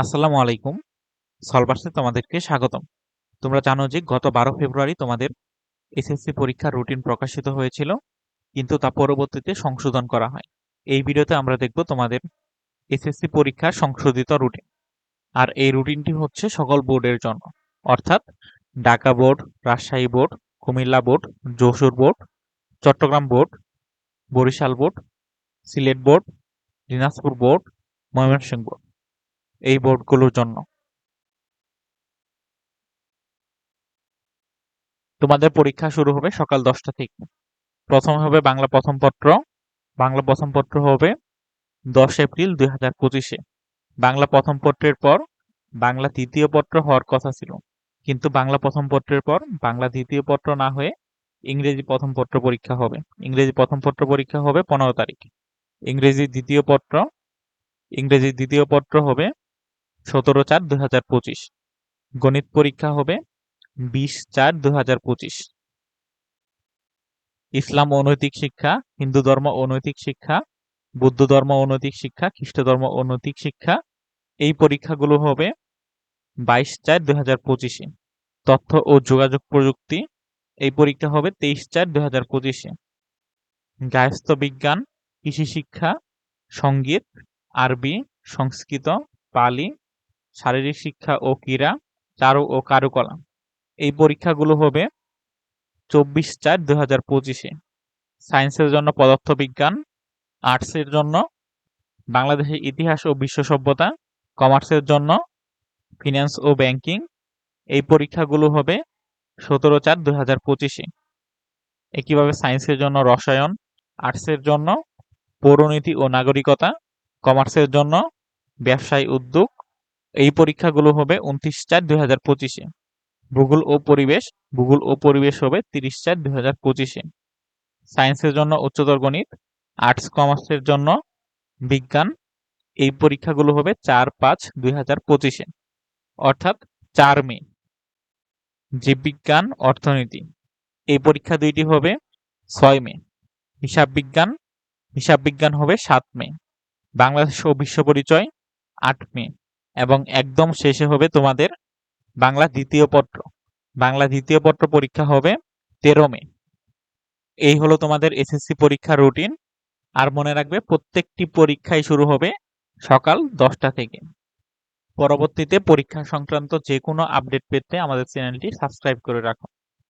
আসসালামু আলাইকুম। সলভার্সে তোমাদেরকে স্বাগতম। তোমরা জানো যে গত বারো ফেব্রুয়ারি তোমাদের এসএসসি পরীক্ষার রুটিন প্রকাশিত হয়েছিল, কিন্তু তা পরবর্তীতে সংশোধন করা হয়। এই ভিডিওতে আমরা দেখব তোমাদের এসএসসি পরীক্ষার সংশোধিত রুটিন। আর এই রুটিনটি হচ্ছে সকল বোর্ডের জন্য। অর্থাৎ Dhaka board, Rajshahi board, Comilla board, Jessore board, Chittagong board, Barisal board, Sylhet board, Dinajpur board, Mymensingh board. এই বোর্ডগুলোর জন্য। তোমাদের পরীক্ষা শুরু হবে সকাল দশটা থেকে প্রথম হবে বাংলা প্রথম পত্র। বাংলা প্রথম পত্র হবে দশ এপ্রিল দুই হাজার পঁচিশে। বাংলা প্রথম পত্রের পর বাংলা তৃতীয় পত্র হওয়ার কথা ছিল। কিন্তু বাংলা প্রথম পত্রের পর বাংলা দ্বিতীয় পত্র না হয়ে ইংরেজি প্রথম পত্র পরীক্ষা হবে। ইংরেজি প্রথম পত্র পরীক্ষা হবে পনেরো তারিখ। ইংরেজি দ্বিতীয় পত্র ইংরেজি দ্বিতীয় পত্র হবে সতেরো চার দুই হাজার পঁচিশ। গণিত পরীক্ষা হবে বিশ চার দুই হাজার পঁচিশ। ইসলাম অনৈতিক শিক্ষা, হিন্দু ধর্ম অনৈতিক শিক্ষা, বৌদ্ধ ধর্ম অনৈতিক শিক্ষা, খ্রিস্ট ধর্ম অনৈতিক শিক্ষা। এই পরীক্ষাগুলো হবে বাইশ চার দুই হাজার পঁচিশে। তথ্য ও যোগাযোগ প্রযুক্তি, এই পরীক্ষা হবে তেইশ চার দুই হাজার পঁচিশে। গায়স্থ বিজ্ঞান, কৃষি শিক্ষা, সংগীত, আরবি, সংস্কৃত, পালি শারীরিক শিক্ষা ও ক্রীড়া, চারু ও কারুকলা এই পরীক্ষাগুলো হবে চব্বিশ চার দুই হাজার পঁচিশে। সায়েন্সের জন্য পদার্থবিজ্ঞান, আর্টসের জন্য বাংলাদেশের ইতিহাস ও বিশ্ব সভ্যতা, কমার্সের জন্য, ফিনান্স ও ব্যাংকিং। এই পরীক্ষাগুলো হবে সতেরো চার দু হাজার পঁচিশে। একইভাবে সায়েন্সের জন্য রসায়ন, আর্টসের জন্য, পৌরনীতি ও নাগরিকতা, কমার্সের জন্য, ব্যবসায় উদ্যোগ এই পরীক্ষাগুলো হবে উনত্রিশ চার দুই হাজার পঁচিশে। ভূগোল ও পরিবেশ, ভূগোল ও পরিবেশ হবে তিরিশ চার দুই হাজার পঁচিশে। সায়েন্সের জন্য উচ্চতর গণিত, আর্টস, কমার্সের জন্য বিজ্ঞান, এই পরীক্ষাগুলো হবে চার পাঁচ দুই হাজার পঁচিশে। অর্থাৎ চার মে, জীববিজ্ঞান, অর্থনীতি। এই পরীক্ষা দুইটি হবে ছয় মে, হিসাব বিজ্ঞান হিসাব বিজ্ঞান হবে সাত মে, বাংলাদেশ ও বিশ্ব পরিচয় আট মে। এবং একদম শেষে হবে তোমাদের বাংলা দ্বিতীয় পত্র। বাংলা দ্বিতীয় পত্র পরীক্ষা হবে তেরো মে। এই হলো তোমাদের এসএসসি পরীক্ষার রুটিন আর মনে রাখবে, প্রত্যেকটি পরীক্ষাই শুরু হবে সকাল দশটা থেকে। পরবর্তীতে পরীক্ষা সংক্রান্ত যে কোনো আপডেট পেতে আমাদের চ্যানেলটি সাবস্ক্রাইব করে রাখো।